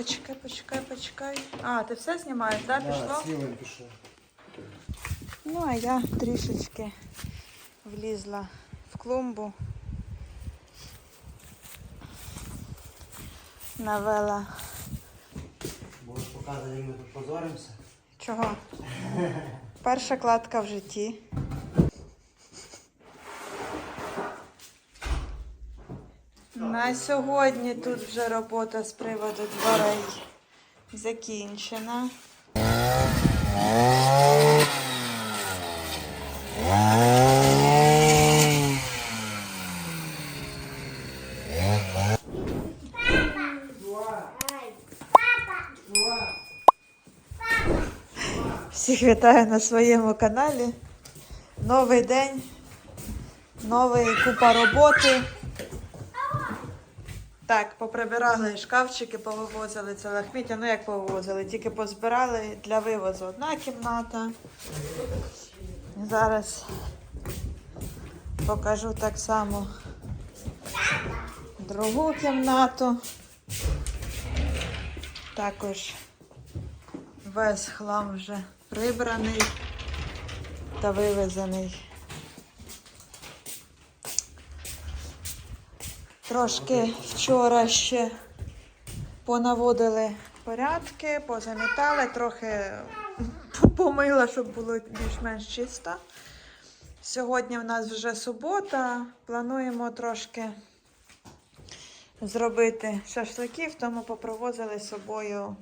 почекай, почекай, почекай. А, ти все знімаєш, так? Да, пішло? силою пішов. Ну, а я трішечки влізла в клумбу. Навела. Будеш показувати, як ми тут позоримося. Чого? Перша кладка в житті. На сьогодні тут вже робота з приводу дверей закінчена. Всіх вітаю на своєму каналі. Новий день, новий купа роботи. Так, поприбирали шкафчики, повивозили це лахміття. Ну як повивозили, тільки позбирали для вивозу одна кімната. Зараз покажу так само другу кімнату. Також весь хлам вже прибраний та вивезений. Трошки вчора ще понаводили порядки, позамітали, трохи помила, щоб було більш-менш чисто. Сьогодні в нас вже субота. Плануємо трошки зробити шашликів, тому попровозили з собою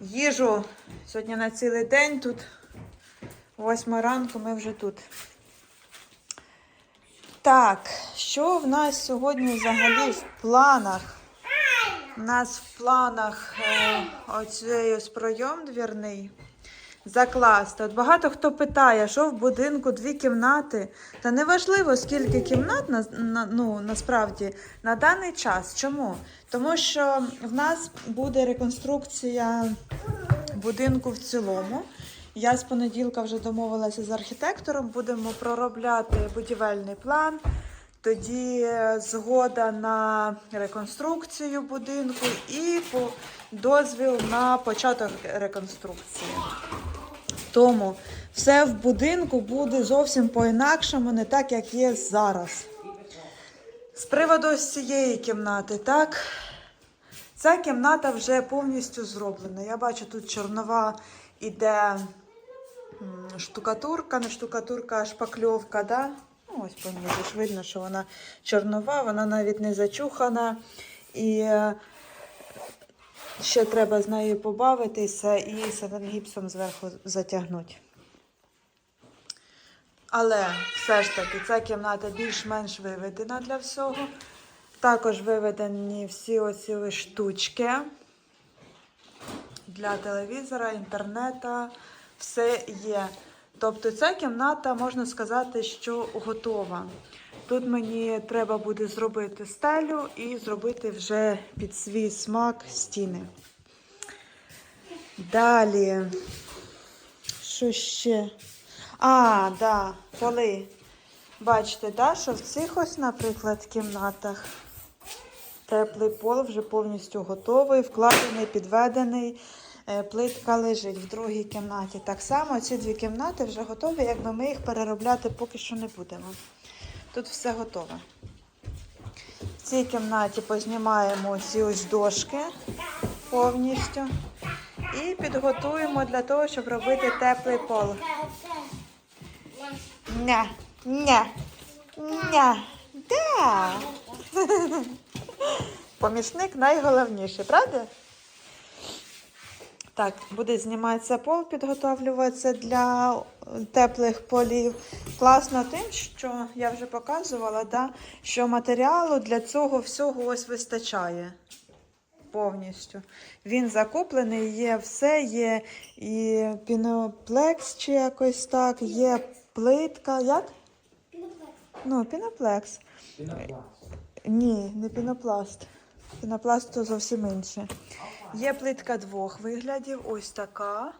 їжу. Сьогодні на цілий день тут. Восьма ранку ми вже тут. Так, що в нас сьогодні взагалі в планах? У нас в планах е, оцей ось пройом двірний закласти. От багато хто питає, що в будинку дві кімнати. Та неважливо, скільки кімнат на, на, ну, насправді на даний час. Чому? Тому що в нас буде реконструкція будинку в цілому. Я з понеділка вже домовилася з архітектором, будемо проробляти будівельний план. Тоді е, згода на реконструкцію будинку і дозвіл на початок реконструкції. Тому все в будинку буде зовсім по-інакшому, не так, як є зараз. З приводу цієї кімнати, так? Ця кімната вже повністю зроблена. Я бачу, тут чорнова іде штукатурка, не штукатурка, а шпакльовка, да? Ну, ось понизу ж видно, що вона чорнова, вона навіть не зачухана. І е, ще треба з нею побавитися і сатангіпсом зверху затягнути. Але все ж таки ця кімната більш-менш виведена для всього. Також виведені всі оці штучки для телевізора, інтернета, все є. Тобто ця кімната, можна сказати, що готова. Тут мені треба буде зробити стелю і зробити вже під свій смак стіни. Далі. Що ще? А, да, поли. Бачите, да, що в цих ось, наприклад, кімнатах теплий пол вже повністю готовий, вкладений, підведений. Е, Плитка лежить в другій кімнаті. Так само ці дві кімнати вже готові, якби ми їх переробляти поки що не будемо. Тут все готове. В цій кімнаті познімаємо ці ось дошки повністю і підготуємо для того, щоб робити теплий пол. Ня, ня, ня, да. Помічник найголовніший, правда? Так, буде зніматися пол, підготовлюватися для теплих полів. Класно тим, що я вже показувала, да, що матеріалу для цього всього ось вистачає повністю. Він закуплений, є все, є і піноплекс чи якось так, є плитка. Як? Ну, піноплекс. Ні, не пінопласт. Пінопласт то зовсім інше. Є плитка двох виглядів, ось така.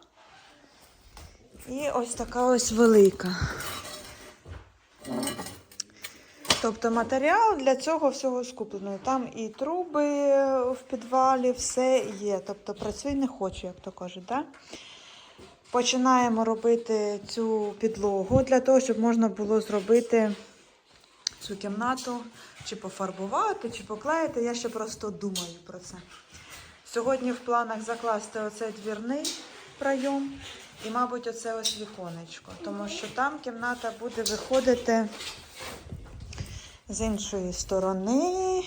І ось така ось велика. Тобто матеріал для цього всього скуплений. Там і труби в підвалі, все є. Тобто працюй не хочу, як то кажуть. Да? Починаємо робити цю підлогу для того, щоб можна було зробити цю кімнату, чи пофарбувати, чи поклеїти. Я ще просто думаю про це. Сьогодні в планах закласти оцей двірний прийом і, мабуть, оце ось віконечко, тому що там кімната буде виходити з іншої сторони.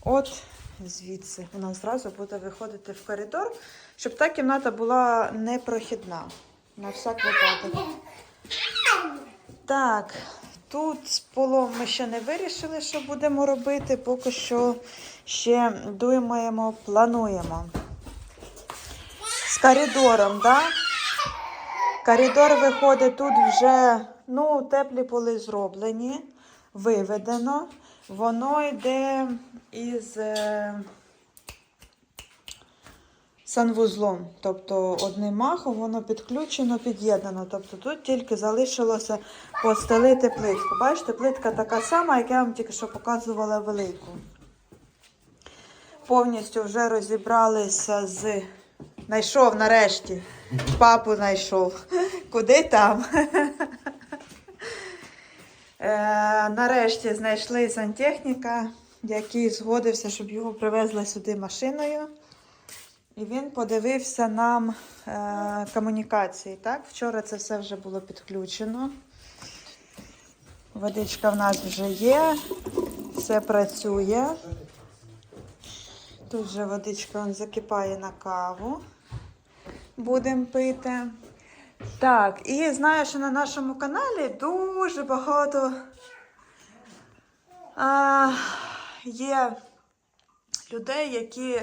От звідси вона зразу буде виходити в коридор, щоб та кімната була непрохідна. На всяк випадок. Так, тут з полом ми ще не вирішили, що будемо робити. Поки що ще думаємо, плануємо. З коридором? Да? Коридор виходить тут вже, ну, теплі поли зроблені, виведено. Воно йде із е, санвузлом. Тобто одним махом воно підключено, під'єднано. Тобто тут тільки залишилося постелити плитку. Бачите, плитка така сама, як я вам тільки що показувала велику. Повністю вже розібралися з. Найшов нарешті. Папу знайшов. Куди там? Е, нарешті знайшли сантехніка, який згодився, щоб його привезли сюди машиною. І він подивився нам е, комунікації. Так? Вчора це все вже було підключено. Водичка в нас вже є, все працює. Тут вже водичка он, закипає на каву. Будемо пити. Так, і знаю, що на нашому каналі дуже багато а, є людей, які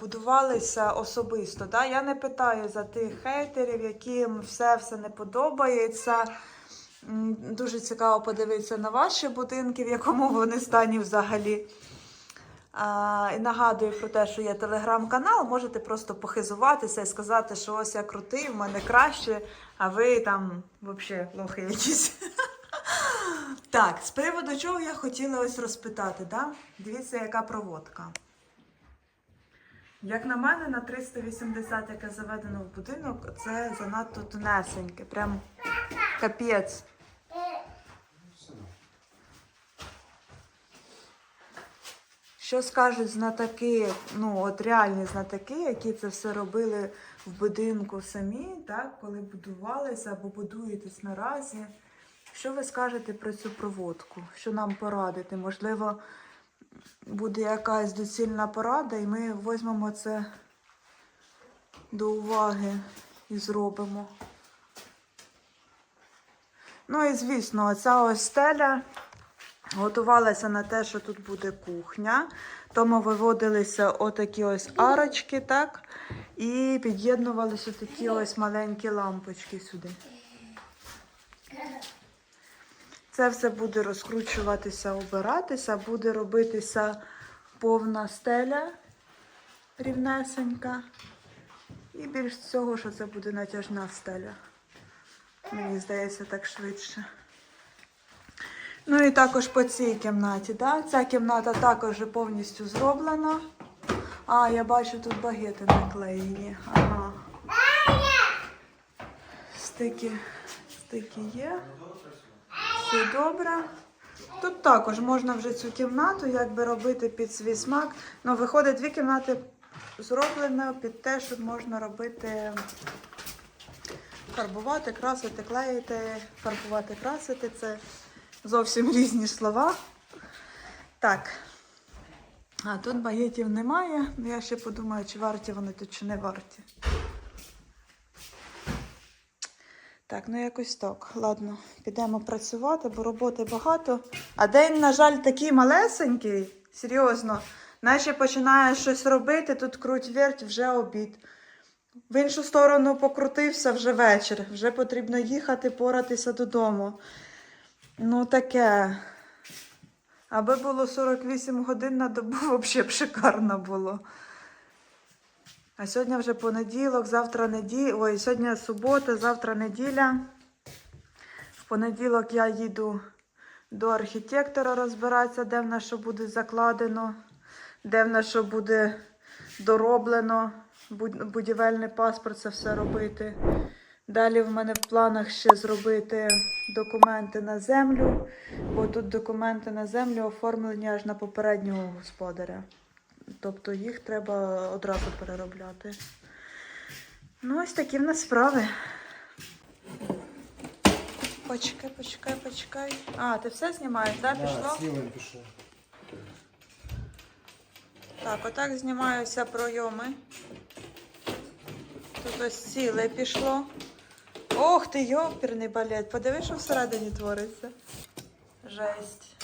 будувалися особисто. Да? Я не питаю за тих хейтерів, яким все все не подобається. Дуже цікаво подивитися на ваші будинки, в якому вони стані взагалі. І нагадую про те, що є телеграм-канал, можете просто похизуватися і сказати, що ось я крутий, в мене краще, а ви там взагалі лохи якісь. Так, з приводу чого я хотіла ось розпитати, да? Дивіться, яка проводка. Як на мене, на 380, яке заведено в будинок, це занадто тонесеньке. Прям капець. Що скажуть знатоки, ну от реальні знатоки, які це все робили в будинку самі, так, коли будувалися або будуєтесь наразі. Що ви скажете про цю проводку? Що нам порадити? Можливо, буде якась доцільна порада, і ми візьмемо це до уваги і зробимо. Ну і звісно, ця ось стеля готувалася на те, що тут буде кухня. Тому виводилися отакі ось арочки, так? І під'єднувалися такі ось маленькі лампочки сюди. Це все буде розкручуватися, обиратися, буде робитися повна стеля рівнесенька. І більш всього, що це буде натяжна стеля. Мені здається, так швидше. Ну і також по цій кімнаті. Да? Ця кімната також повністю зроблена. А, я бачу, тут багети наклеєні. Ага. Стики, стики є. Все добре. Тут також можна вже цю кімнату якби робити під свій смак. Ну, виходить, дві кімнати зроблено під те, щоб можна робити фарбувати, красити, клеїти, фарбувати, красити. Це зовсім різні слова. Так. А тут багетів немає. Я ще подумаю, чи варті вони тут, чи не варті. Так, ну якось так. Ладно, підемо працювати, бо роботи багато. А день, на жаль, такий малесенький, серйозно. Наче починаєш щось робити, тут круть верть, вже обід. В іншу сторону покрутився вже вечір. Вже потрібно їхати, поратися додому. Ну, таке. Аби було 48 годин на добу, взагалі б шикарно було. А сьогодні вже понеділок, завтра неділя. Ой, сьогодні субота, завтра неділя. В понеділок я їду до архітектора розбиратися, де в нас що буде закладено, де в нас що буде дороблено, будівельний паспорт, це все робити. Далі в мене в планах ще зробити документи на землю, бо тут документи на землю оформлені аж на попереднього господаря. Тобто їх треба одразу переробляти. Ну, ось такі в нас справи. Почекай, почекай, почекай. А, ти все знімаєш, так? Да? Пішло? Сілим пішло. Так, отак знімаються пройоми. Тут ось ціле пішло. Ох ти, йоперний балет. Подиви, що всередині твориться. Жесть.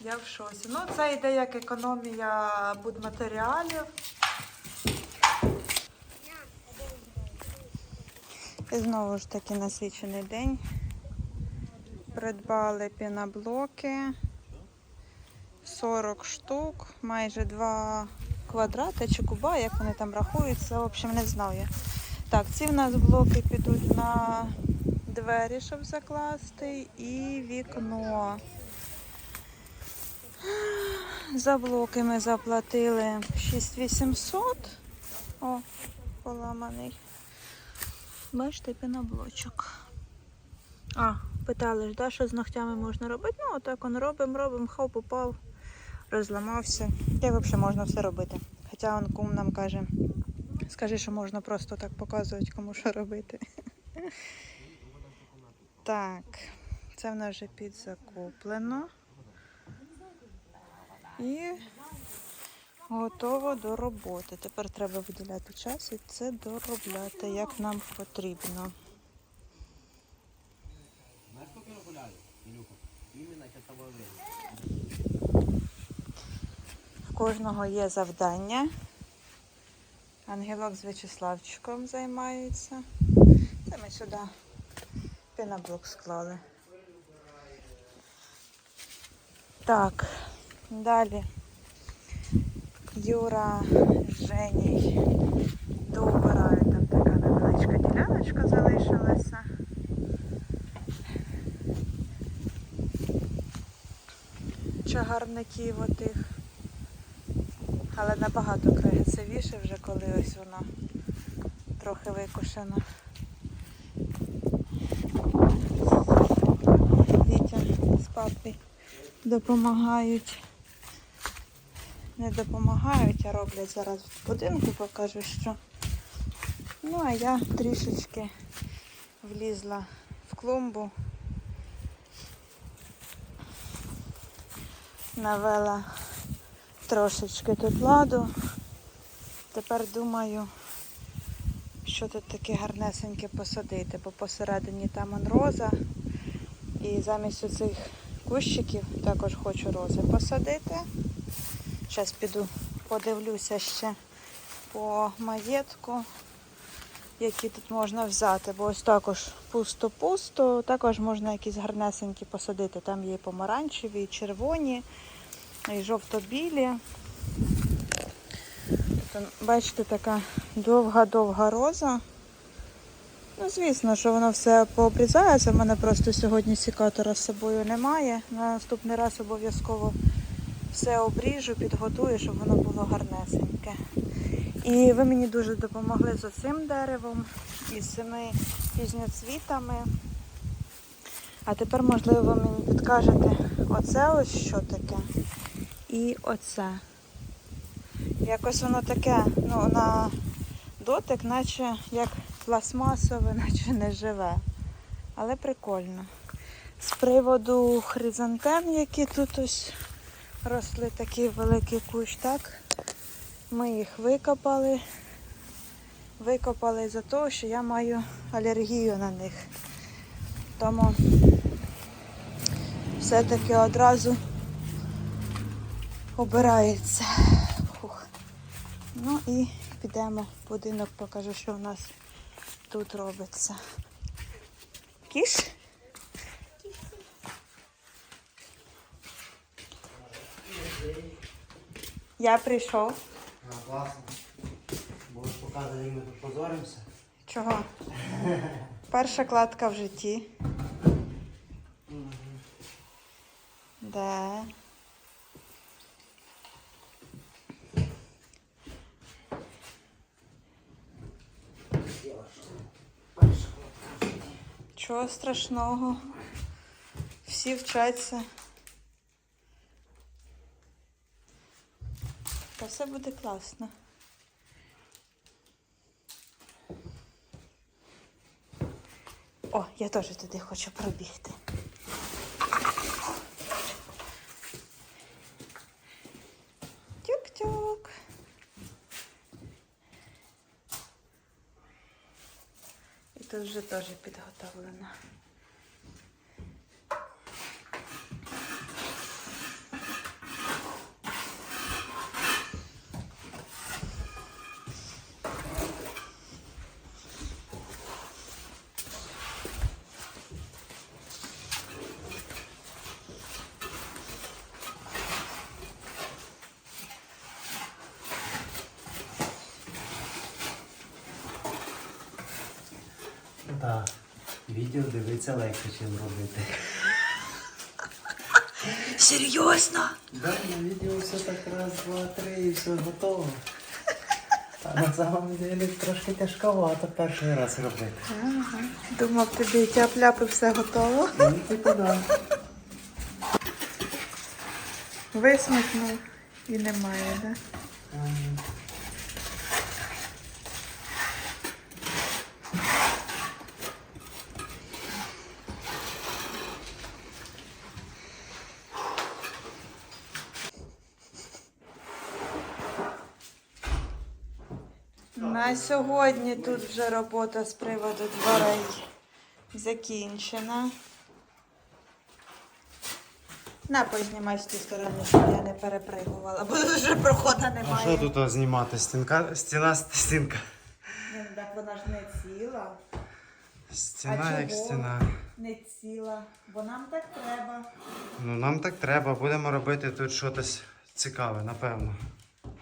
Я в шоці. Ну, це йде як економія будматеріалів. І знову ж таки насичений день. Придбали піноблоки. 40 штук, майже 2 квадрати чи куба, як вони там рахуються, в общем, не знаю. Так, ці в нас блоки підуть на двері, щоб закласти, і вікно. За блоки ми заплатили 6800. О, поламаний. Бачите, піноблочок. А, питали ж, да, що з ногтями можна робити? Ну, отак он робимо, робимо, хоп, упав, розламався. Й взагалі можна все робити. Хоча он кум нам каже, скажи, що можна просто так показувати, кому що робити. Так, це в нас вже підзакуплено. І готово до роботи. Тепер треба виділяти час і це доробляти, як нам потрібно. В кожного є завдання. Ангелок з В'ячеславчиком займається. Це ми сюди піноблок склали. Так, далі. Юра Женій доубирають. Там така невеличка діляночка залишилася. Чагарників отих. Але набагато красивіше вже, коли ось вона трохи викошена. Дітям з папи допомагають. Не допомагають, а роблять зараз в будинку, покажу, що. Ну, а я трішечки влізла в клумбу. Навела трошечки тут ладу. Тепер думаю, що тут таке гарнесеньке посадити, бо посередині там он роза. І замість оцих кущиків також хочу рози посадити. Зараз піду подивлюся ще по маєтку, які тут можна взяти, бо ось також пусто-пусто, також можна якісь гарнесенькі посадити. Там є і помаранчеві, і червоні, і жовто-білі. Бачите, така довга-довга роза. Ну, звісно, що воно все пообрізається. У мене просто сьогодні сікатора з собою немає. На наступний раз обов'язково все обріжу, підготую, щоб воно було гарнесеньке. І ви мені дуже допомогли з цим деревом і з цими пізньоцвітами. А тепер, можливо, ви мені підкажете, оце ось що таке і оце. Якось воно таке, ну, на дотик, наче як пластмасове, наче не живе. Але прикольно. З приводу хризантем, які тут ось росли такий великий кущ, так? Ми їх викопали. Викопали за того, що я маю алергію на них. Тому все-таки одразу обирається. Фух. Ну і підемо в будинок, покажу, що в нас тут робиться. Кіш? Я прийшов. А, класно. Будеш показувати, як ми тут позоримося. Чого? Перша кладка в житті. Угу. Да. Чого страшного? Всі вчаться. Все буде класно. О, я теж туди хочу пробігти. Тюк-тюк. І тут вже теж підготовлено. Так, відео дивитися легше, ніж робити. Серйозно? Да, на відео все так раз, два, три і все готово. А на самом деле трошки тяжковато перший раз робити. Ага. Думав, тобі тяп-ляп і все готово. Ну, типу, да. Висмикнув і немає, да? Ага. На сьогодні тут вже робота з приводу дверей закінчена. На, познімай з тієї сторони, щоб я не перепригувала, бо вже проходу А немає. що тут знімати? Стінка, стіна, стінка. Ну, Так вона ж не ціла. Стіна А як чого? стіна. Не ціла, бо нам так треба. Ну нам так треба, будемо робити тут щось цікаве, напевно.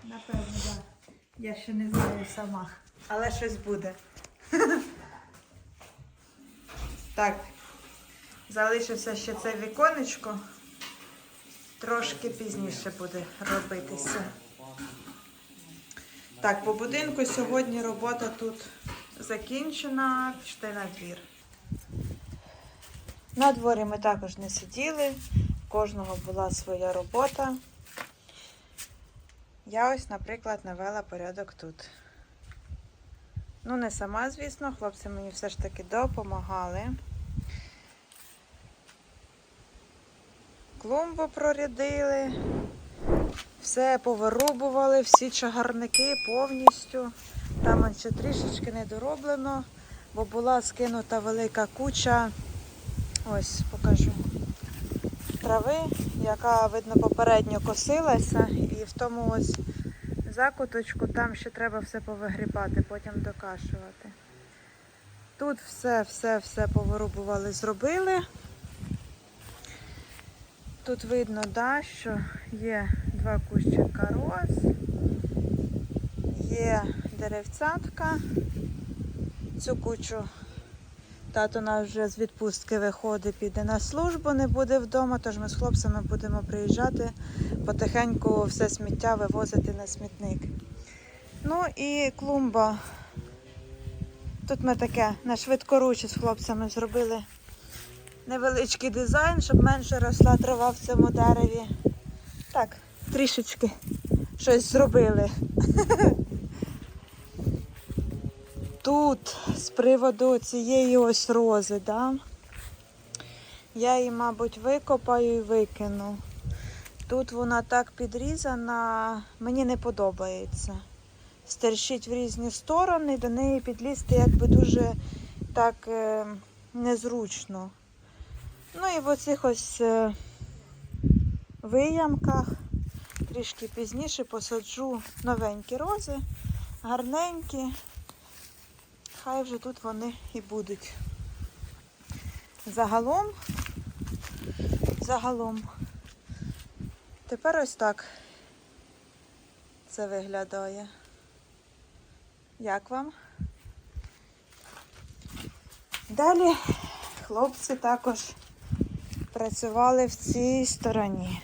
Напевно, так. Я ще не знаю сама. Але щось буде. Так. Залишився ще це віконечко. Трошки пізніше буде робитися. Так, по будинку сьогодні робота тут закінчена. Пішли на двір. На дворі ми також не сиділи. В кожного була своя робота. Я ось, наприклад, навела порядок тут. Ну, не сама, звісно, хлопці мені все ж таки допомагали. Клумбу прорядили, все повирубували, всі чагарники повністю. Там ще трішечки не дороблено, бо була скинута велика куча. Ось покажу трави, яка, видно, попередньо косилася, і в тому ось закуточку там ще треба все повигрібати, потім докашувати. Тут все, все, все повирубували, зробили. Тут видно, да, що є два кущика роз, є деревцятка. Цю кучу Тато наш вже з відпустки виходить, піде на службу, не буде вдома, тож ми з хлопцями будемо приїжджати, потихеньку все сміття вивозити на смітник. Ну і клумба. Тут ми таке на швидкоручі з хлопцями зробили невеличкий дизайн, щоб менше росла трава в цьому дереві. Так, трішечки щось зробили. тут з приводу цієї ось рози, да? я її, мабуть, викопаю і викину. Тут вона так підрізана, мені не подобається. Стерчить в різні сторони, до неї підлізти якби дуже так е, незручно. Ну і в оцих ось е, виямках трішки пізніше посаджу новенькі рози, гарненькі. Хай вже тут вони і будуть. Загалом, загалом. Тепер ось так це виглядає. Як вам? Далі хлопці також працювали в цій стороні.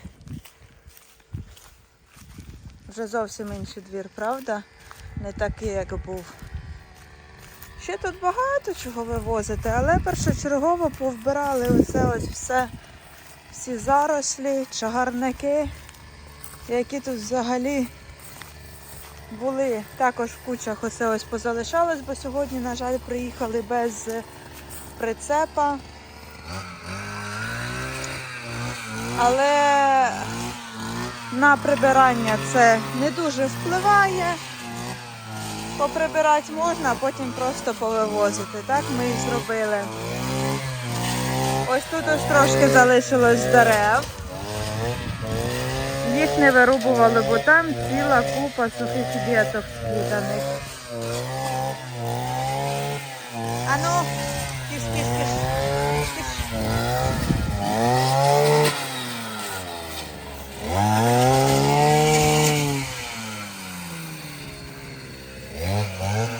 Вже зовсім інший двір, правда? Не такий, як був Ще тут багато чого вивозити, але першочергово повбирали оце ось все, всі зарослі, чагарники, які тут взагалі були. Також в кучах оце ось позалишалось, бо сьогодні, на жаль, приїхали без прицепа. Але на прибирання це не дуже впливає. Поприбирати можна, а потім просто повивозити. Так ми і зробили. Ось тут ось трошки залишилось дерев. Їх не вирубували, бо там ціла купа сухих діток сплітаних. Ану, киш, киш, киш. киш.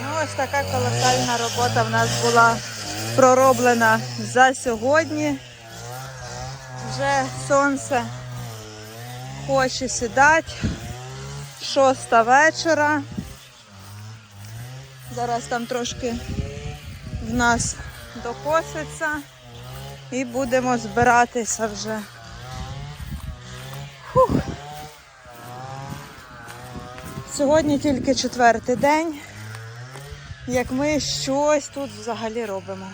Ну, ось така колосальна робота в нас була пророблена за сьогодні. Вже сонце хоче сідати. Шоста вечора. Зараз там трошки в нас докоситься і будемо збиратися вже. Фух. Сьогодні тільки четвертий день, як ми щось тут взагалі робимо.